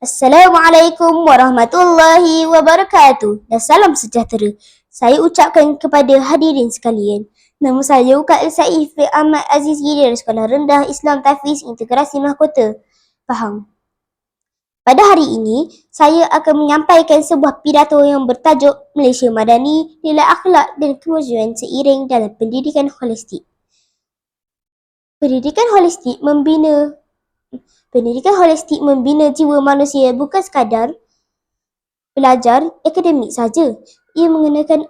Assalamualaikum warahmatullahi wabarakatuh dan salam sejahtera. Saya ucapkan kepada hadirin sekalian. Nama saya Ukail Saif Ahmad Aziz dari Sekolah Rendah Islam Tafiz Integrasi Mahkota. Faham? Pada hari ini, saya akan menyampaikan sebuah pidato yang bertajuk Malaysia Madani, Nilai Akhlak dan Kemajuan Seiring dalam Pendidikan Holistik. Pendidikan holistik membina Pendidikan holistik membina jiwa manusia bukan sekadar belajar akademik saja. Ia mengenakan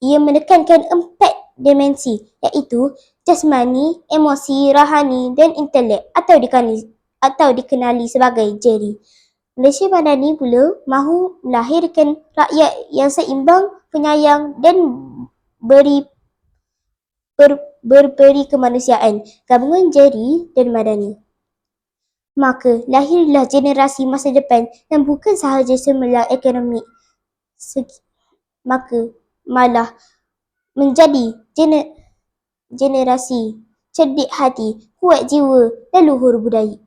ia menekankan empat dimensi iaitu jasmani, emosi, rohani dan intelek atau dikenali atau dikenali sebagai JERI. Malaysia Madani pula mahu melahirkan rakyat yang seimbang, penyayang dan beri ber, berperi kemanusiaan, gabungan jari dan madani. Maka lahirlah generasi masa depan yang bukan sahaja semelah ekonomi, segi, maka malah menjadi gener, generasi cerdik hati, kuat jiwa dan luhur budaya.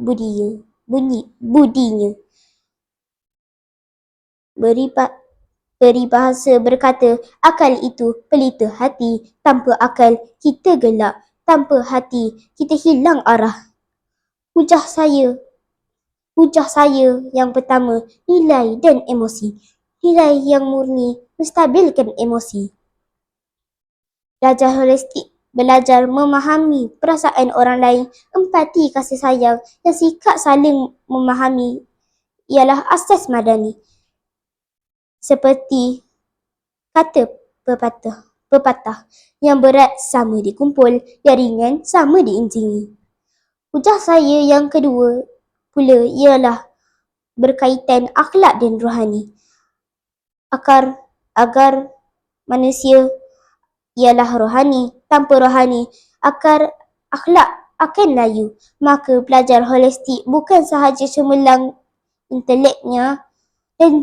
Budinya, bunyi, budinya. Beri Peribahasa berkata, akal itu pelita hati. Tanpa akal, kita gelak. Tanpa hati, kita hilang arah. Hujah saya, hujah saya yang pertama, nilai dan emosi. Nilai yang murni menstabilkan emosi. Belajar holistik, belajar memahami perasaan orang lain, empati kasih sayang dan sikap saling memahami ialah asas madani seperti kata pepatah, pepatah yang berat sama dikumpul, yang ringan sama diinjingi. Hujah saya yang kedua pula ialah berkaitan akhlak dan rohani. Akar agar manusia ialah rohani, tanpa rohani akar akhlak akan layu. Maka pelajar holistik bukan sahaja cemerlang inteleknya dan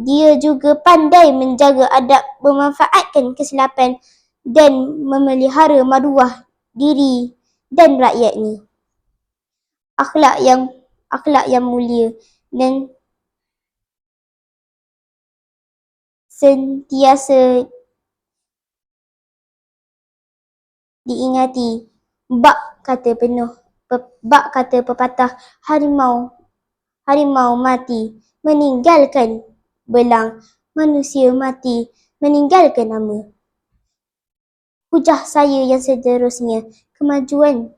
dia juga pandai menjaga adab, memanfaatkan kesilapan dan memelihara maruah diri dan rakyatnya. Akhlak yang akhlak yang mulia dan sentiasa diingati. Bak kata penuh, bak kata pepatah harimau harimau mati meninggalkan belang manusia mati meninggalkan nama. Hujah saya yang seterusnya, kemajuan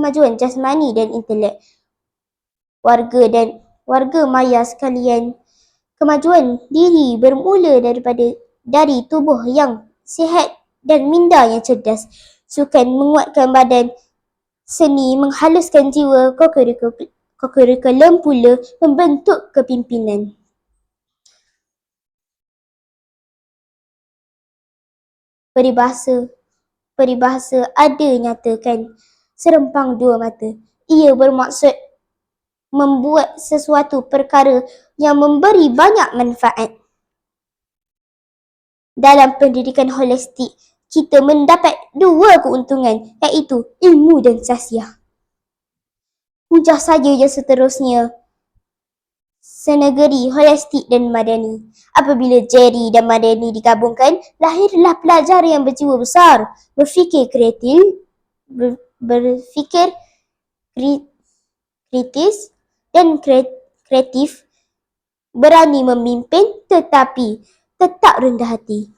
kemajuan jasmani dan intelek. Warga dan warga maya sekalian, kemajuan diri bermula daripada dari tubuh yang sihat dan minda yang cerdas. Sukan menguatkan badan, seni menghaluskan jiwa, kokurikulum pula membentuk kepimpinan. peribahasa peribahasa ada nyatakan serempang dua mata. Ia bermaksud membuat sesuatu perkara yang memberi banyak manfaat. Dalam pendidikan holistik, kita mendapat dua keuntungan iaitu ilmu dan sasiah. Hujah saja yang seterusnya senegeri holistik dan madani. Apabila Jerry dan Madani digabungkan, lahirlah pelajar yang berjiwa besar, berfikir kreatif, ber, berfikir kritis dan kreatif, berani memimpin tetapi tetap rendah hati.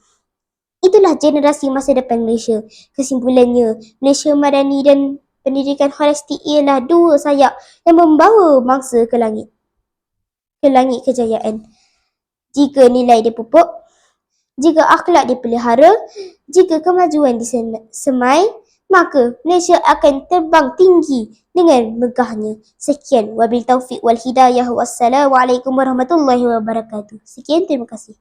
Itulah generasi masa depan Malaysia. Kesimpulannya, Malaysia Madani dan pendidikan holistik ialah dua sayap yang membawa bangsa ke langit ke langit kejayaan. Jika nilai dipupuk, jika akhlak dipelihara, jika kemajuan disemai, maka Malaysia akan terbang tinggi dengan megahnya. Sekian, wabil taufiq wal hidayah. Wassalamualaikum warahmatullahi wabarakatuh. Sekian, terima kasih.